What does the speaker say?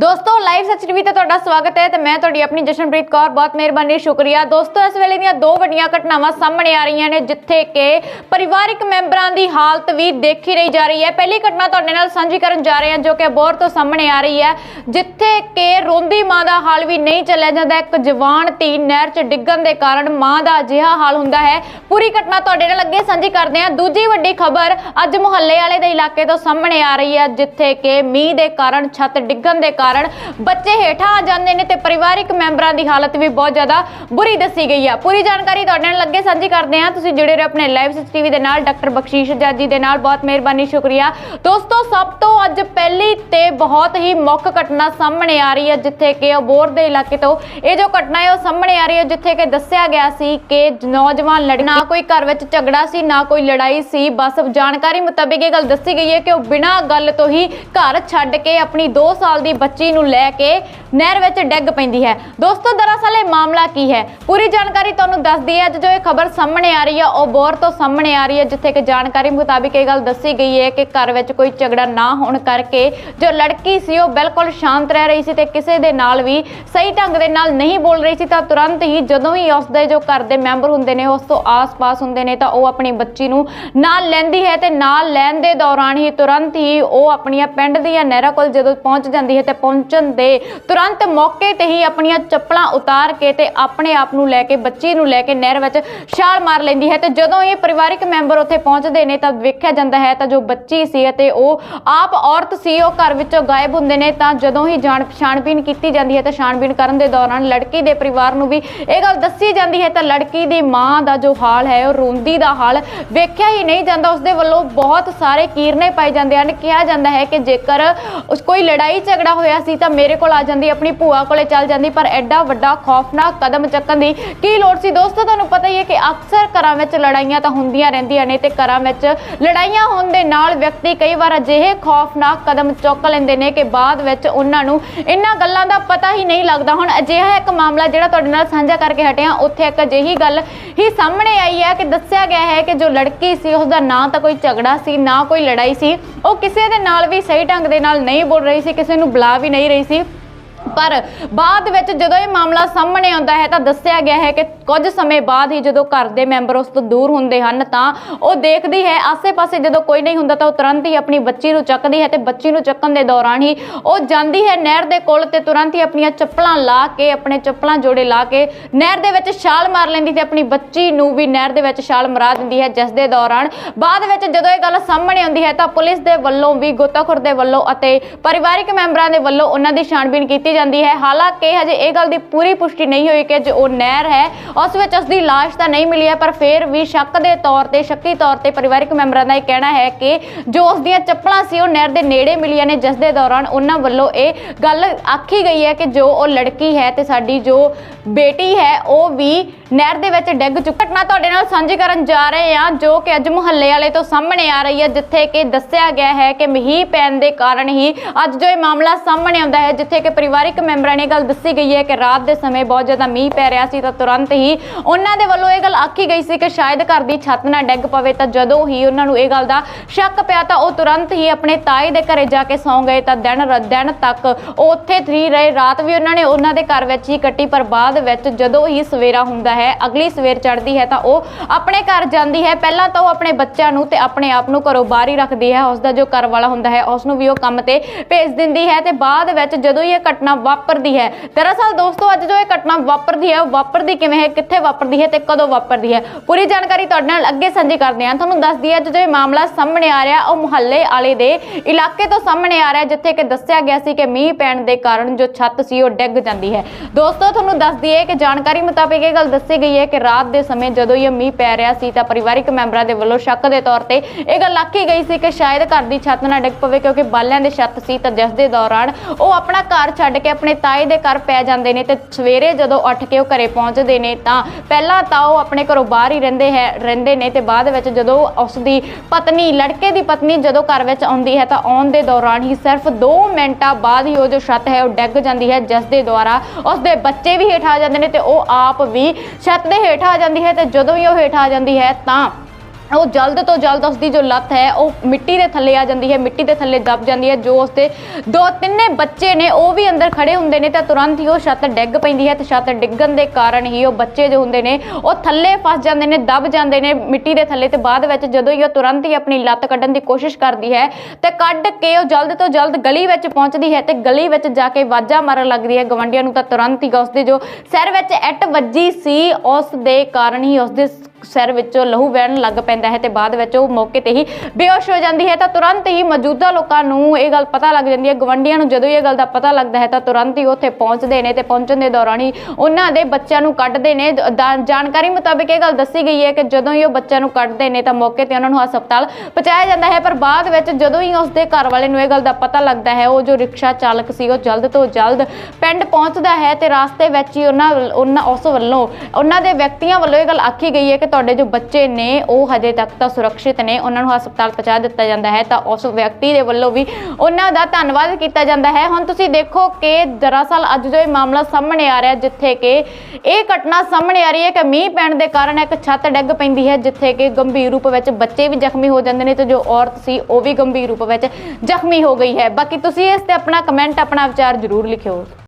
ਦੋਸਤੋ ਲਾਈਵ ਸੱਚ ਟੀਵੀ ਤੇ ਤੁਹਾਡਾ ਸਵਾਗਤ ਹੈ ਤੇ ਮੈਂ ਤੁਹਾਡੀ ਆਪਣੀ ਜਸ਼ਨਪ੍ਰੀਤ ਕੌਰ। ਬਹੁਤ ਮਿਹਰਬਾਨੀ, ਸ਼ੁਕਰੀਆ। ਦੋਸਤੋ, ਇਸ ਵੇਲੇ ਦੀਆਂ ਦੋ ਵੱਡੀਆਂ ਘਟਨਾਵਾਂ ਸਾਹਮਣੇ ਆ ਰਹੀਆਂ ਨੇ, ਜਿੱਥੇ ਕਿ ਪਰਿਵਾਰਿਕ ਮੈਂਬਰਾਂ ਦੀ ਹਾਲਤ ਵੀ ਦੇਖੀ ਰਹੀ ਜਾ ਰਹੀ ਹੈ। ਪਹਿਲੀ ਘਟਨਾ ਤੁਹਾਡੇ ਨਾਲ ਸਾਂਝੀ ਕਰਨ ਜਾ ਰਹੇ ਹਾਂ, ਜੋ ਕਿ ਅਬੋਰ ਤੋਂ ਸਾਹਮਣੇ ਆ ਰਹੀ ਹੈ, ਜਿੱਥੇ ਕਿ ਰੋਂਦੀ ਮਾਂ ਦਾ ਹਾਲ ਵੀ ਨਹੀਂ ਚੱਲਿਆ ਜਾਂਦਾ। ਇੱਕ ਜਵਾਨ ਧੀ ਨਹਿਰ 'ਚ ਡਿੱਗਣ ਦੇ ਕਾਰਨ ਮਾਂ ਦਾ ਅਜਿਹਾ ਹਾਲ ਹੁੰਦਾ ਹੈ। ਪੂਰੀ ਘਟਨਾ ਤੁਹਾਡੇ ਨਾਲ ਅੱਗੇ ਸਾਂਝੀ ਕਰਦੇ ਹਾਂ। ਦੂਜੀ ਵੱਡੀ ਖਬਰ ਅੱਜ ਮੁਹੱਲੇ ਵਾਲੇ ਦੇ ਇਲਾਕੇ ਤੋਂ ਸਾਹਮਣੇ ਆ ਰਹੀ ਹੈ, ਜਿੱਥੇ ਕਿ ਮੀਂਹ ਦੇ ਕਾਰਨ ਛੱਤ ਡਿੱਗਣ ਦੇ ਕਾਰਨ ਬੱਚੇ ਹੇਠਾਂ ਆ ਜਾਂਦੇ ਨੇ ਤੇ ਪਰਿਵਾਰਿਕ ਮੈਂਬਰਾਂ ਦੀ ਹਾਲਤ ਵੀ ਬਹੁਤ ਜ਼ਿਆਦਾ ਬੁਰੀ ਦੱਸੀ ਗਈ ਹੈ ਪੂਰੀ ਜਾਣਕਾਰੀ ਤੁਹਾਡੇ ਨਾਲ ਅੱਗੇ ਸਾਂਝੀ ਕਰਦੇ ਹਾਂ। ਤੁਸੀਂ ਜੁੜੇ ਰਹੋ ਆਪਣੇ ਲਾਈਵ ਸਿਸ ਟੀਵੀ ਦੇ ਨਾਲ। ਡਾਕਟਰ ਬਖਸ਼ੀਸ਼ ਜਾਜੀ ਦੇ ਨਾਲ। ਬਹੁਤ ਮਿਹਰਬਾਨੀ, ਸ਼ੁਕਰੀਆ। ਦੋਸਤੋ, ਸਭ ਤੋਂ ਅੱਜ ਪਹਿਲੀ ਤੇ ਬਹੁਤ ਹੀ ਮੁੱਖ ਘਟਨਾ ਸਾਹਮਣੇ ਆ ਰਹੀ ਹੈ, ਜਿੱਥੇ ਕਿ ਅਬੋਰ ਦੇ ਇਲਾਕੇ ਤੋਂ ਇਹ ਜੋ ਘਟਨਾ ਹੈ, ਉਹ ਸਾਹਮਣੇ ਆ ਰਹੀ ਹੈ, ਜਿੱਥੇ ਕਿ ਦੱਸਿਆ ਗਿਆ ਸੀ ਕਿ ਨੌਜਵਾਨ ਲੜ ਨਾ ਕੋਈ ਘਰ ਵਿੱਚ ਝਗੜਾ ਸੀ, ਨਾ ਕੋਈ ਲੜਾਈ ਸੀ। ਬਸ ਜਾਣਕਾਰੀ ਮੁਤਾਬਿਕ ਇਹ ਗੱਲ ਦੱਸੀ ਗਈ ਹੈ ਕਿ ਉਹ ਬਿਨਾਂ ਗੱਲ ਤੋਂ ਹੀ ਘਰ ਛੱਡ ਕੇ ਆਪਣੀ 2 ਸਾਲ ਦੀ ਬੱਚੀ ਨੂੰ ਲੈ ਕੇ ਨਹਿਰ ਵਿੱਚ ਡਿੱਗ ਪੈਂਦੀ ਹੈ। ਦੋਸਤੋ, ਦਰਅਸਲ ਇਹ ਮਾਮਲਾ ਕੀ ਹੈ? ਪੂਰੀ ਜਾਣਕਾਰੀ ਤੁਹਾਨੂੰ ਦੱਸਦੀ ਹੈ, ਅੱਜ ਜੋ ਇਹ ਖਬਰ ਸਾਹਮਣੇ ਆ ਰਹੀ ਹੈ, ਉਹ ਬੋਰ ਤੋਂ ਸਾਹਮਣੇ ਆ ਰਹੀ ਹੈ, ਜਿੱਥੇ ਕਿ ਜਾਣਕਾਰੀ ਮੁਤਾਬਿਕ ਇਹ ਗੱਲ ਦੱਸੀ ਗਈ ਹੈ ਕਿ ਘਰ ਵਿੱਚ ਕੋਈ ਝਗੜਾ ਨਾ ਹੋਣ ਕਰਕੇ ਜੋ ਲੜਕੀ ਸੀ, ਉਹ ਬਿਲਕੁਲ ਸ਼ਾਂਤ ਰਹਿ ਰਹੀ ਸੀ ਤੇ ਕਿਸੇ ਦੇ ਨਾਲ ਵੀ ਸਹੀ ਢੰਗ ਦੇ ਨਾਲ ਨਹੀਂ ਬੋਲ ਰਹੀ ਸੀ, ਤਾਂ ਤੁਰੰਤ ਹੀ ਜਦੋਂ ਹੀ ਉਸ ਦੇ ਜੋ ਘਰ ਦੇ ਮੈਂਬਰ ਹੁੰਦੇ ਨੇ, ਉਸ ਤੋਂ ਆਸ-ਪਾਸ ਹੁੰਦੇ ਨੇ, ਤਾਂ ਉਹ ਆਪਣੀ ਬੱਚੀ ਨੂੰ ਨਾਲ ਲੈਂਦੀ ਹੈ ਤੇ ਨਾਲ ਲੈਣ ਦੇ ਦੌਰਾਨ ਹੀ ਤੁਰੰਤ ਹੀ ਉਹ ਆਪਣੀਆਂ ਪਿੰਡ ਦੀਆਂ ਨਹਿਰਾਂ ਕੋਲ ਜਦੋਂ ਪਹੁੰਚ ਜਾਂਦੀ ਹੈ ਤੇ ਪਹੁੰਚਣ ਦੇ ਤੁਰੰਤ ਤੁਰੰਤ ਮੌਕੇ ਤੇ ਹੀ ਆਪਣੀਆਂ ਚੱਪਲਾਂ ਉਤਾਰ ਕੇ ਤੇ ਆਪਣੇ ਆਪ ਨੂੰ ਲੈ ਕੇ, ਬੱਚੀ ਨੂੰ ਲੈ ਕੇ ਨਹਿਰ ਵਿੱਚ ਛਾਲ ਮਾਰ ਲੈਂਦੀ ਹੈ। ਤੇ ਜਦੋਂ ਇਹ ਪਰਿਵਾਰਿਕ ਮੈਂਬਰ ਉੱਥੇ ਪਹੁੰਚਦੇ ਨੇ ਤਾਂ ਵੇਖਿਆ ਜਾਂਦਾ ਹੈ ਤਾਂ ਜੋ ਬੱਚੀ ਸੀ ਅਤੇ ਉਹ ਆਪ ਔਰਤ ਸੀ, ਉਹ ਘਰ ਵਿੱਚੋਂ ਗਾਇਬ ਹੁੰਦੇ ਨੇ ਤਾਂ ਜਦੋਂ ਹੀ ਜਾਣ ਛਾਣਬੀਨ ਕੀਤੀ ਜਾਂਦੀ ਹੈ ਤਾਂ ਛਾਣਬੀਨ ਕਰਨ ਦੇ ਦੌਰਾਨ ਲੜਕੀ ਦੇ ਪਰਿਵਾਰ ਨੂੰ ਵੀ ਇਹ ਗੱਲ ਦੱਸੀ ਜਾਂਦੀ ਹੈ। ਤਾਂ ਲੜਕੀ ਦੀ ਮਾਂ ਦਾ ਜੋ ਹਾਲ ਹੈ, ਉਹ ਰੋਂਦੀ ਦਾ ਹਾਲ ਵੇਖਿਆ ਹੀ ਨਹੀਂ ਜਾਂਦਾ। ਉਸਦੇ ਵੱਲੋਂ ਬਹੁਤ ਸਾਰੇ ਕੀਰਨੇ ਪਾਏ ਜਾਂਦੇ ਹਨ। ਕਿਹਾ ਜਾਂਦਾ ਹੈ ਕਿ ਜੇਕਰ ਕੋਈ ਲੜਾਈ ਝਗੜਾ ਹੋਇਆ ਸੀ ਤਾਂ ਮੇਰੇ ਕੋਲ ਆ ਜਾਂਦੀ ਆਪਣੀ ਭੂਆ ਕੋਲੇ ਚੱਲ ਜਾਂਦੀ, ਪਰ ਐਡਾ ਵੱਡਾ ਖੌਫਨਾਕ ਕਦਮ ਚੱਕਣ ਦੀ ਕੀ ਲੋੜ ਸੀ? ਦੋਸਤੋ, ਤੁਹਾਨੂੰ ਪਤਾ ਹੀ ਹੈ ਕਿ ਅਕਸਰ ਘਰਾਂ ਵਿੱਚ ਲੜਾਈਆਂ ਤਾਂ ਹੁੰਦੀਆਂ ਰਹਿੰਦੀਆਂ ਨੇ ਤੇ ਘਰਾਂ ਵਿੱਚ ਲੜਾਈਆਂ ਹੋਣ ਦੇ ਨਾਲ ਵਿਅਕਤੀ ਕਈ ਵਾਰ ਅਜਿਹੇ ਖੌਫਨਾਕ ਕਦਮ ਚੁੱਕ ਲੈਂਦੇ ਨੇ ਕਿ ਬਾਅਦ ਵਿੱਚ ਉਹਨਾਂ ਨੂੰ ਇਹਨਾਂ ਗੱਲਾਂ ਦਾ ਪਤਾ ਹੀ ਨਹੀਂ ਲੱਗਦਾ। ਹੁਣ ਅਜਿਹਾ ਇੱਕ ਮਾਮਲਾ ਜਿਹੜਾ ਤੁਹਾਡੇ ਨਾਲ ਸਾਂਝਾ ਕਰਕੇ ਹਟਿਆ, ਉੱਥੇ ਇੱਕ ਅਜਿਹੀ ਗੱਲ ਹੀ ਸਾਹਮਣੇ ਆਈ ਹੈ ਕਿ ਦੱਸਿਆ ਗਿਆ ਹੈ ਕਿ ਜੋ ਲੜਕੀ ਸੀ ਉਸ ਦਾ ਨਾ ਤਾਂ ਕੋਈ ਝਗੜਾ ਸੀ, ਨਾ ਕੋਈ ਲੜਾਈ ਸੀ। ਉਹ ਕਿਸੇ ਦੇ ਨਾਲ ਵੀ ਸਹੀ ਢੰਗ ਦੇ ਨਾਲ ਨਹੀਂ ਬੋਲ ਰਹੀ ਸੀ, ਕਿਸੇ ਨੂੰ ਬੁਲਾ ਵੀ ਨਹੀਂ ਰਹੀ ਸੀ। ਪਰ ਬਾਅਦ ਵਿੱਚ ਜਦੋਂ ਇਹ ਮਾਮਲਾ ਸਾਹਮਣੇ ਆਉਂਦਾ ਹੈ ਤਾਂ ਦੱਸਿਆ ਗਿਆ ਹੈ ਕਿ ਕੁਝ ਸਮੇਂ ਬਾਅਦ ਹੀ ਜਦੋਂ ਘਰ ਦੇ ਮੈਂਬਰ ਉਸ ਤੋਂ ਦੂਰ ਹੁੰਦੇ ਹਨ ਤਾਂ ਉਹ ਦੇਖਦੀ ਹੈ, ਆਸੇ-ਪਾਸੇ ਜਦੋਂ ਕੋਈ ਨਹੀਂ ਹੁੰਦਾ ਤਾਂ ਉਹ ਤੁਰੰਤ ਹੀ ਆਪਣੀ ਬੱਚੀ ਨੂੰ ਚੱਕਦੀ ਹੈ ਤੇ ਬੱਚੀ ਨੂੰ ਚੱਕਣ ਦੇ ਦੌਰਾਨ ਹੀ ਉਹ ਜਾਂਦੀ ਹੈ ਨਹਿਰ ਦੇ ਕੋਲ ਤੇ ਤੁਰੰਤ ਹੀ ਆਪਣੀਆਂ ਚੱਪਲਾਂ ਲਾ ਕੇ, ਆਪਣੇ ਚੱਪਲਾਂ ਜੋੜੇ ਲਾ ਕੇ ਨਹਿਰ ਦੇ ਵਿੱਚ ਛਾਲ ਮਾਰ ਲੈਂਦੀ ਤੇ ਆਪਣੀ ਬੱਚੀ ਨੂੰ ਵੀ ਨਹਿਰ ਦੇ ਵਿੱਚ ਛਾਲ ਮਰਾ ਦਿੰਦੀ ਹੈ, ਜਿਸ ਦੇ ਦੌਰਾਨ ਬਾਅਦ ਵਿੱਚ ਜਦੋਂ ਇਹ ਗੱਲ ਸਾਹਮਣੇ ਆਉਂਦੀ ਹੈ ਤਾਂ ਪੁਲਿਸ ਦੇ ਵੱਲੋਂ ਵੀ, ਗੋਤਾਖੋਰ ਦੇ ਵੱਲੋਂ ਅਤੇ ਪਰਿਵਾਰਿਕ ਮੈਂਬਰਾਂ ਦੇ ਵੱਲੋਂ ਉਹਨਾਂ ਦੀ ਛਾਣਬੀਣ ਕੀਤੀ ਜਾਂਦੀ ਹੈ। ਹਾਲਾਂਕਿ ਹਜੇ ਇਹ ਗੱਲ ਦੀ ਪੂਰੀ ਪੁਸ਼ਟੀ ਨਹੀਂ ਹੋਈ ਕਿ ਜੋ ਉਹ ਨਹਿਰ ਹੈ। ਉਸ ਵਿੱਚ ਉਸ ਦੀ ਲਾਸ਼ ਤਾਂ ਨਹੀਂ ਮਿਲੀ ਹੈ, ਪਰ ਫਿਰ ਵੀ ਸ਼ੱਕ ਦੇ ਤੌਰ ਤੇ, ਸ਼ੱਕੀ ਤੌਰ ਤੇ ਪਰਿਵਾਰਕ ਮੈਂਬਰਾਂ ਦਾ ਇਹ ਕਹਿਣਾ ਹੈ ਕਿ ਜੋ ਉਸ ਦੀਆਂ ਚੱਪਲਾਂ ਸੀ, ਉਹ ਨਹਿਰ ਦੇ ਨੇੜੇ ਮਿਲੀਆਂ ਨੇ, ਜਿਸ ਦੇ ਦੌਰਾਨ ਉਹਨਾਂ ਵੱਲੋਂ ਇਹ ਗੱਲ ਆਖੀ ਗਈ ਹੈ ਕਿ ਜੋ ਉਹ ਲੜਕੀ ਹੈ ਤੇ ਸਾਡੀ ਜੋ ਬੇਟੀ ਹੈ, ਉਹ ਵੀ ਨਹਿਰ ਦੇ ਵਿੱਚ ਡਿੱਗ ਚੁੱਕੀ ਘਟਨਾ ਤੁਹਾਡੇ ਨਾਲ ਸਾਂਝੀ ਕਰਨ ਜਾ ਰਹੇ ਹਾਂ, ਜੋ ਕਿ ਅੱਜ ਮੁਹੱਲੇ ਵਾਲੇ ਤੋਂ ਸਾਹਮਣੇ ਆ ਰਹੀ ਹੈ, ਜਿੱਥੇ ਕਿ ਦੱਸਿਆ ਗਿਆ ਹੈ ਕਿ ਮੀਂਹ ਪੈਣ ਦੇ ਕਾਰਨ ਹੀ ਅੱਜ ਜੋ ਇਹ ਮਾਮਲਾ ਸਾਹਮਣੇ ਆਉਂਦਾ ਹੈ, ਜਿੱਥੇ ਕਿ ਪਰਿਵਾਰ ਪਰਿਵਾਰਿਕ ਮੈਂਬਰਾਂ ਨੇ ਗੱਲ ਦੱਸੀ ਗਈ ਹੈ ਕਿ ਰਾਤ ਦੇ ਸਮੇਂ ਬਹੁਤ ਜ਼ਿਆਦਾ ਮੀਂਹ ਪੈ ਰਿਹਾ ਸੀ ਤਾਂ ਤੁਰੰਤ ਹੀ ਉਹਨਾਂ ਦੇ ਵੱਲੋਂ ਇਹ ਗੱਲ ਆਖੀ ਗਈ ਸੀ ਕਿ ਸ਼ਾਇਦ ਘਰ ਦੀ ਛੱਤ ਨਾ ਡਿੱਗ ਪਵੇ, ਤਾਂ ਜਦੋਂ ਹੀ ਉਹਨਾਂ ਨੂੰ ਇਹ ਗੱਲ ਦਾ ਸ਼ੱਕ ਪਿਆ ਤਾਂ ਉਹ ਤੁਰੰਤ ਹੀ ਆਪਣੇ ਤਾਏ ਦੇ ਘਰੇ ਜਾ ਕੇ ਸੌਂ ਗਏ ਤਾਂ ਦਿਨ ਦਿਨ ਤੱਕ ਉਹ ਉੱਥੇ ਹੀ ਰਹੇ। ਰਾਤ ਵੀ ਉਹਨਾਂ ਨੇ ਉਹਨਾਂ ਦੇ ਘਰ ਵਿੱਚ ਹੀ ਕੱਟੀ, ਪਰ ਬਾਅਦ ਵਿੱਚ ਜਦੋਂ ਹੀ ਸਵੇਰਾ ਹੁੰਦਾ ਹੈ, ਅਗਲੀ ਸਵੇਰ ਚੜ੍ਹਦੀ ਹੈ ਤਾਂ ਉਹ ਆਪਣੇ ਘਰ ਜਾਂਦੀ ਹੈ। ਪਹਿਲਾਂ ਤਾਂ ਉਹ ਆਪਣੇ ਬੱਚਿਆਂ ਨੂੰ ਤੇ ਆਪਣੇ ਆਪ ਨੂੰ ਘਰੋਂ ਬਾਹਰ ਹੀ ਰੱਖਦੀ ਹੈ। ਉਸ ਦਾ ਜੋ ਘਰ ਵਾਲਾ ਹੁੰਦਾ ਹੈ ਉਸ ਨੂੰ ਵੀ ਉਹ ਕੰਮ ਤੇ ਭੇਜ ਦਿੰਦੀ ਹੈ ਤੇ ਬਾਅਦ ਵਿੱਚ ਜਦੋਂ ਇਹ ਘਟਨਾ ਵਾਪਰਦੀ ਹੈ। ਦਰਅਸਲ ਦੋਸਤੋ, ਅੱਜ ਜੋ ਇਹ ਘਟਨਾ ਵਾਪਰਦੀ ਹੈ, ਉਹ ਵਾਪਰਦੀ ਕਿਵੇਂ ਹੈ, ਕਿੱਥੇ ਵਾਪਰਦੀ ਹੈ ਤੇ ਕਦੋਂ ਵਾਪਰਦੀ ਹੈ, ਪੂਰੀ ਜਾਣਕਾਰੀ ਤੁਹਾਡੇ ਨਾਲ ਅੱਗੇ ਸਾਂਝੀ ਕਰਦੇ ਹਾਂ। ਤੁਹਾਨੂੰ ਦੱਸ ਦਈਏ ਜਦੋਂ ਇਹ ਮਾਮਲਾ ਸਾਹਮਣੇ ਆ ਰਿਹਾ, ਉਹ ਮੁਹੱਲੇ ਵਾਲੇ ਦੇ ਇਲਾਕੇ ਤੋਂ ਸਾਹਮਣੇ ਆ ਰਿਹਾ ਜਿੱਥੇ ਕਿ ਦੱਸਿਆ ਗਿਆ ਸੀ ਕਿ ਮੀਂਹ ਪੈਣ ਦੇ ਕਾਰਨ ਜੋ ਛੱਤ ਸੀ, ਉਹ ਡਿੱਗ ਜਾਂਦੀ ਹੈ। ਦੋਸਤੋ, ਤੁਹਾਨੂੰ ਦੱਸ ਦਈਏ ਕਿ ਜਾਣਕਾਰੀ ਮੁਤਾਬਿਕ ਇਹ ਗੱਲ ਦੱਸੀ ਗਈ ਹੈ ਕਿ ਰਾਤ ਦੇ ਸਮੇਂ ਜਦੋਂ ਇਹ ਮੀਂਹ ਪੈ ਰਿਹਾ ਸੀ, ਤਾਂ ਪਰਿਵਾਰਿਕ ਮੈਂਬਰਾਂ ਦੇ ਵੱਲੋਂ ਸ਼ੱਕ ਦੇ ਤੌਰ ਤੇ ਇਹ ਗੱਲ ਆਖੀ ਗਈ ਸੀ ਕਿ ਸ਼ਾਇਦ ਘਰ ਦੀ ਛੱਤ ਨਾ ਡਿੱਗ ਪਵੇ, ਕਿਉਂਕਿ ਬਾਲਿਆਂ ਦੇ ਛੱਤ ਸੀ, ਤਾਂ ਜਿਸ ਦੇ ਦੌਰਾਨ ਉਹ ਆਪਣਾ ਘਰ ਛੱਡ ਕੇ ਆਪਣੇ ਤਾਏ ਦੇ ਘਰ ਪੈ ਜਾਂਦੇ ਨੇ ਤੇ ਸਵੇਰੇ ਜਦੋਂ ਉੱਠ ਕੇ ਉਹ ਘਰੇ ਪਹੁੰਚਦੇ ਨੇ ਤਾਂ ਪਹਿਲਾਂ ਤਾਂ ਉਹ ਆਪਣੇ ਘਰੋਂ ਬਾਹਰ ਹੀ ਰਹਿੰਦੇ ਹੈ, ਰਹਿੰਦੇ ਨੇ ਤੇ ਬਾਅਦ ਵਿੱਚ ਜਦੋਂ ਉਸ ਦੀ ਪਤਨੀ, ਲੜਕੇ ਦੀ ਪਤਨੀ ਜਦੋਂ ਘਰ ਵਿੱਚ ਆਉਂਦੀ ਹੈ ਤਾਂ ਆਉਣ ਦੇ ਦੌਰਾਨ ਹੀ ਸਿਰਫ 2 ਮਿੰਟਾਂ ਬਾਅਦ ਹੀ ਉਹ ਜੋ ਛੱਤ ਹੈ ਉਹ ਡਿੱਗ ਜਾਂਦੀ ਹੈ, ਜਿਸ ਦੇ ਦੁਆਰਾ ਉਸ ਦੇ ਬੱਚੇ ਵੀ ਹੇਠ ਆ ਜਾਂਦੇ ਨੇ ਤੇ ਉਹ ਆਪ ਵੀ ਛੱਤ ਦੇ ਹੇਠ ਆ ਜਾਂਦੀ ਹੈ ਤੇ ਜਦੋਂ ਹੀ ਉਹ ਹੇਠ ਆ ਜਾਂਦੀ ਹੈ ਤਾਂ ਉਹ ਜਲਦ ਤੋਂ ਜਲਦ ਉਸਦੀ ਜੋ ਲੱਤ ਹੈ, ਉਹ ਮਿੱਟੀ ਦੇ ਥੱਲੇ ਆ ਜਾਂਦੀ ਹੈ, ਮਿੱਟੀ ਦੇ ਥੱਲੇ ਦਬ ਜਾਂਦੀ ਹੈ, ਜੋ ਉਸਦੇ ਦੋ ਤਿੰਨੇ ਬੱਚੇ ਨੇ, ਉਹ ਵੀ ਅੰਦਰ ਖੜੇ ਹੁੰਦੇ ਨੇ, ਤਾਂ ਤੁਰੰਤ ਹੀ ਉਹ ਛੱਤ ਡਿੱਗ ਪੈਂਦੀ ਹੈ ਤੇ ਛੱਤ ਡਿੱਗਣ ਦੇ ਕਾਰਨ ਹੀ ਉਹ ਬੱਚੇ ਜੋ ਹੁੰਦੇ ਨੇ, ਉਹ ਥੱਲੇ ਫਸ ਜਾਂਦੇ ਨੇ, ਦਬ ਜਾਂਦੇ ਨੇ ਮਿੱਟੀ ਦੇ ਥੱਲੇ ਤੇ ਬਾਅਦ ਵਿੱਚ ਜਦੋਂ ਹੀ ਉਹ ਤੁਰੰਤ ਹੀ ਆਪਣੀ ਲੱਤ ਕੱਢਣ ਦੀ ਕੋਸ਼ਿਸ਼ ਕਰਦੀ ਹੈ, ਤੇ ਕੱਢ ਕੇ ਉਹ ਜਲਦ ਤੋਂ ਜਲਦ ਗਲੀ ਵਿੱਚ ਪਹੁੰਚਦੀ ਹੈ ਤੇ ਗਲੀ ਵਿੱਚ ਜਾ ਕੇ ਵਾਜਾ ਮਾਰਨ ਲੱਗਦੀ ਹੈ। ਗਵੰਡੀਆਂ ਨੂੰ ਤਾਂ ਤੁਰੰਤ ਹੀ ਉਸਦੇ ਜੋ ਸਿਰ ਵਿੱਚ ਐਟ ਵੱਜੀ ਸੀ, ਉਸ ਦੇ ਕਾਰਨ ਹੀ ਉਸਦੇ ਸਿਰ ਵਿੱਚੋਂ ਲਹੂ ਵਹਿਣ ਲੱਗ ਪੈਂਦਾ ਹੈ ਤੇ ਬਾਅਦ ਵਿੱਚ ਉਹ ਮੌਕੇ ਤੇ ਹੀ ਬੇਹੋਸ਼ ਹੋ ਜਾਂਦੀ ਹੈ ਤਾਂ ਤੁਰੰਤ ਹੀ ਮੌਜੂਦਾ ਲੋਕਾਂ ਨੂੰ ਇਹ ਗੱਲ ਪਤਾ ਲੱਗ ਜਾਂਦੀ ਹੈ। ਗਵੰਡੀਆਂ ਨੂੰ ਜਦੋਂ ਇਹ ਗੱਲ ਦਾ ਪਤਾ ਲੱਗਦਾ ਹੈ ਤਾਂ ਤੁਰੰਤ ਹੀ ਉੱਥੇ ਪਹੁੰਚਦੇ ਨੇ ਤੇ ਪਹੁੰਚਣ ਦੇ ਦੌਰਾਨ ਹੀ ਉਹਨਾਂ ਦੇ ਬੱਚਿਆਂ ਨੂੰ ਕੱਢਦੇ ਨੇ। ਦ- ਜਾਣਕਾਰੀ ਮੁਤਾਬਕ ਇਹ ਗੱਲ ਦੱਸੀ ਗਈ ਹੈ ਕਿ ਜਦੋਂ ਹੀ ਉਹ ਬੱਚਿਆਂ ਨੂੰ ਕੱਢਦੇ ਨੇ ਤਾਂ ਮੌਕੇ ਤੇ ਉਹਨਾਂ ਨੂੰ ਹਸਪਤਾਲ ਪਹੁੰਚਾਇਆ ਜਾਂਦਾ ਹੈ। ਪਰ ਬਾਅਦ ਵਿੱਚ ਜਦੋਂ ਹੀ ਉਸਦੇ ਘਰ ਵਾਲੇ ਨੂੰ ਇਹ ਗੱਲ ਦਾ ਪਤਾ ਲੱਗਦਾ ਹੈ, ਉਹ ਜੋ ਰਿਕਸ਼ਾ ਚਾਲਕ ਸੀ, ਉਹ ਜਲਦ ਤੋਂ ਜਲਦ ਪਿੰਡ ਪਹੁੰਚਦਾ ਹੈ ਤੇ ਰਾਸਤੇ ਵਿੱਚ ਹੀ ਉਹਨਾਂ ਉਹਨਾਂ ਉਸ ਵੱਲੋਂ, ਉਹਨਾਂ ਦੇ ਵਿਅਕਤੀਆਂ ਵੱਲੋਂ ਇਹ ਗੱਲ ਆਖੀ ਗਈ ਹੈ ਕਿ ਤੁਹਾਡੇ ਜੋ ਬੱਚੇ ਨੇ, ਉਹ ਹਜੇ ਤੱਕ ਤਾਂ ਸੁਰੱਖਿਅਤ ਨੇ, ਉਹਨਾਂ ਨੂੰ ਹਸਪਤਾਲ ਪਹੁੰਚਾ ਦਿੱਤਾ ਜਾਂਦਾ ਹੈ, ਤਾਂ ਉਸ ਵਿਅਕਤੀ ਦੇ ਵੱਲੋਂ ਵੀ ਉਹਨਾਂ ਦਾ ਧੰਨਵਾਦ ਕੀਤਾ ਜਾਂਦਾ ਹੈ। ਹੁਣ ਤੁਸੀਂ ਦੇਖੋ ਕਿ ਦਰਅਸਲ ਅੱਜ ਜੋ ਇਹ ਮਾਮਲਾ ਸਾਹਮਣੇ ਆ ਰਿਹਾ, ਜਿੱਥੇ ਕਿ ਇਹ ਘਟਨਾ ਸਾਹਮਣੇ ਆ ਰਹੀ ਹੈ ਕਿ ਮੀਂਹ ਪੈਣ ਦੇ ਕਾਰਨ ਇੱਕ ਛੱਤ ਡਿੱਗ ਪੈਂਦੀ ਹੈ, ਜਿੱਥੇ ਕਿ ਗੰਭੀਰ ਰੂਪ ਵਿੱਚ ਬੱਚੇ ਵੀ ਜ਼ਖਮੀ ਹੋ ਜਾਂਦੇ ਨੇ ਤੇ ਜੋ ਔਰਤ ਸੀ, ਉਹ ਵੀ ਗੰਭੀਰ ਰੂਪ ਵਿੱਚ ਜ਼ਖਮੀ ਹੋ ਗਈ ਹੈ। ਬਾਕੀ ਤੁਸੀਂ ਇਸ ਤੇ ਆਪਣਾ ਕਮੈਂਟ ਆਪਣਾ ਵਿਚਾਰ ਜ਼ਰੂਰ ਲਿਖਿਓ।